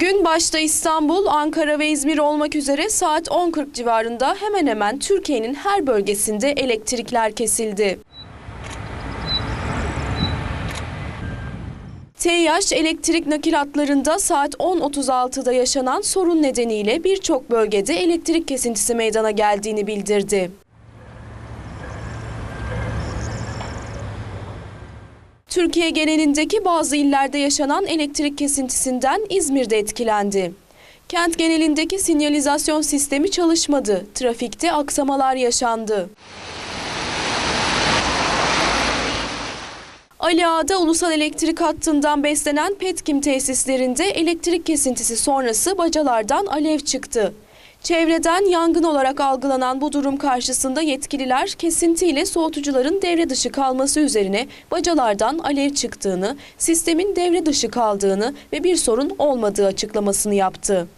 Bugün başta İstanbul, Ankara ve İzmir olmak üzere saat 10.40 civarında hemen hemen Türkiye'nin her bölgesinde elektrikler kesildi. TİH elektrik nakil hatlarında saat 10.36'da yaşanan sorun nedeniyle birçok bölgede elektrik kesintisi meydana geldiğini bildirdi. Türkiye genelindeki bazı illerde yaşanan elektrik kesintisinden İzmir'de etkilendi. Kent genelindeki sinyalizasyon sistemi çalışmadı. Trafikte aksamalar yaşandı. Ali Ağa'da ulusal elektrik hattından beslenen Petkim tesislerinde elektrik kesintisi sonrası bacalardan alev çıktı. Çevreden yangın olarak algılanan bu durum karşısında yetkililer kesintiyle soğutucuların devre dışı kalması üzerine bacalardan alev çıktığını, sistemin devre dışı kaldığını ve bir sorun olmadığı açıklamasını yaptı.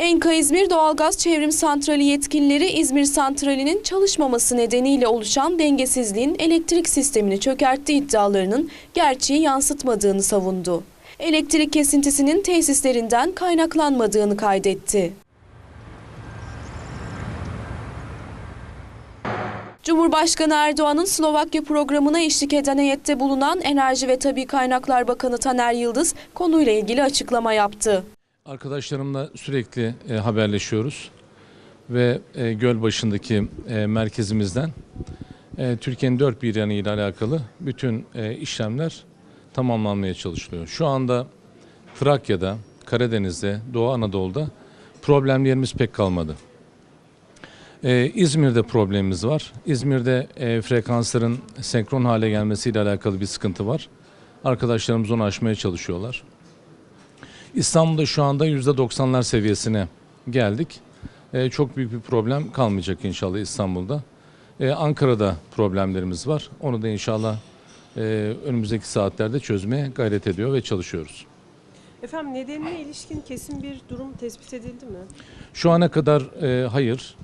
Enka İzmir Doğalgaz Çevrim Santrali yetkilileri İzmir Santrali'nin çalışmaması nedeniyle oluşan dengesizliğin elektrik sistemini çökerttiği iddialarının gerçeği yansıtmadığını savundu. Elektrik kesintisinin tesislerinden kaynaklanmadığını kaydetti. Cumhurbaşkanı Erdoğan'ın Slovakya programına eşlik eden heyette bulunan Enerji ve Tabi Kaynaklar Bakanı Taner Yıldız konuyla ilgili açıklama yaptı. Arkadaşlarımla sürekli e, haberleşiyoruz ve e, göl başındaki e, merkezimizden e, Türkiye'nin dört bir yanı ile alakalı bütün e, işlemler tamamlanmaya çalışılıyor. Şu anda Trakya'da, Karadeniz'de, Doğu Anadolu'da problemlerimiz pek kalmadı. E, İzmir'de problemimiz var. İzmir'de e, frekansların senkron hale gelmesiyle alakalı bir sıkıntı var. Arkadaşlarımız onu aşmaya çalışıyorlar. İstanbul'da şu anda %90'lar seviyesine geldik. Ee, çok büyük bir problem kalmayacak inşallah İstanbul'da. Ee, Ankara'da problemlerimiz var. Onu da inşallah e, önümüzdeki saatlerde çözmeye gayret ediyor ve çalışıyoruz. Efendim nedenine ilişkin kesin bir durum tespit edildi mi? Şu ana kadar e, hayır.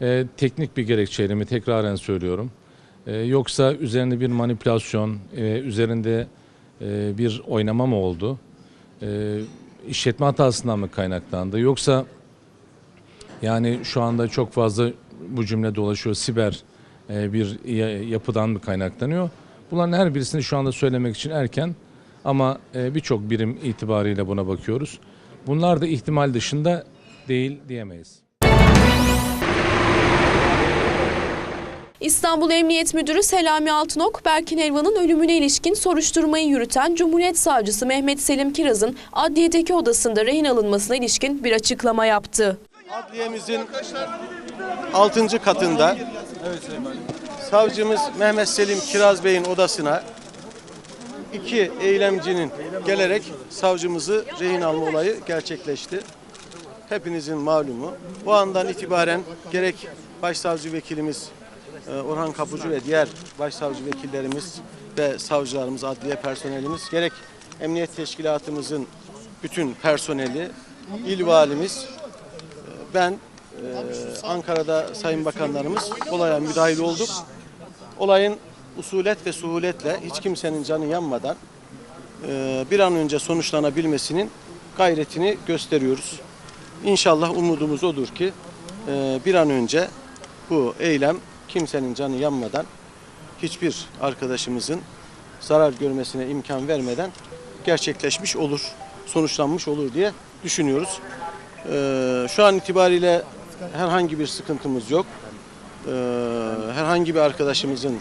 E, teknik bir gerekçeyle mi tekraren söylüyorum. E, yoksa üzerinde bir manipülasyon, e, üzerinde e, bir oynama mı oldu? E, işletme hatasından mı kaynaklandı? Yoksa yani şu anda çok fazla bu cümle dolaşıyor siber e, bir ya- yapıdan mı kaynaklanıyor? Bunların her birisini şu anda söylemek için erken ama e, birçok birim itibariyle buna bakıyoruz. Bunlar da ihtimal dışında değil diyemeyiz. İstanbul Emniyet Müdürü Selami Altınok, Berkin Elvan'ın ölümüne ilişkin soruşturmayı yürüten Cumhuriyet Savcısı Mehmet Selim Kiraz'ın adliyedeki odasında rehin alınmasına ilişkin bir açıklama yaptı. Adliyemizin 6. katında savcımız Mehmet Selim Kiraz Bey'in odasına iki eylemcinin gelerek savcımızı rehin alma olayı gerçekleşti. Hepinizin malumu. Bu andan itibaren gerek başsavcı vekilimiz Orhan Kapıcı ve diğer başsavcı vekillerimiz ve savcılarımız, adliye personelimiz, gerek emniyet teşkilatımızın bütün personeli, il valimiz, ben e, Ankara'da sayın bakanlarımız olaya müdahil olduk. Olayın usulet ve suhuletle hiç kimsenin canı yanmadan e, bir an önce sonuçlanabilmesinin gayretini gösteriyoruz. İnşallah umudumuz odur ki e, bir an önce bu eylem kimsenin canı yanmadan hiçbir arkadaşımızın zarar görmesine imkan vermeden gerçekleşmiş olur, sonuçlanmış olur diye düşünüyoruz. Ee, şu an itibariyle herhangi bir sıkıntımız yok. Ee, herhangi bir arkadaşımızın e,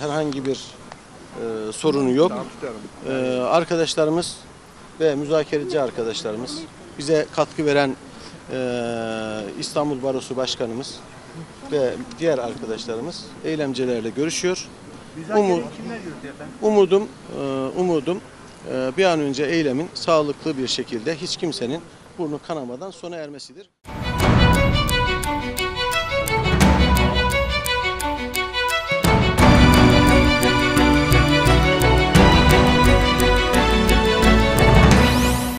herhangi bir e, sorunu yok. Ee, arkadaşlarımız ve müzakereci arkadaşlarımız bize katkı veren e, İstanbul Barosu Başkanımız ve diğer arkadaşlarımız eylemcilerle görüşüyor. Umu- umudum, e, umudum e, bir an önce eylemin sağlıklı bir şekilde hiç kimsenin burnu kanamadan sona ermesidir.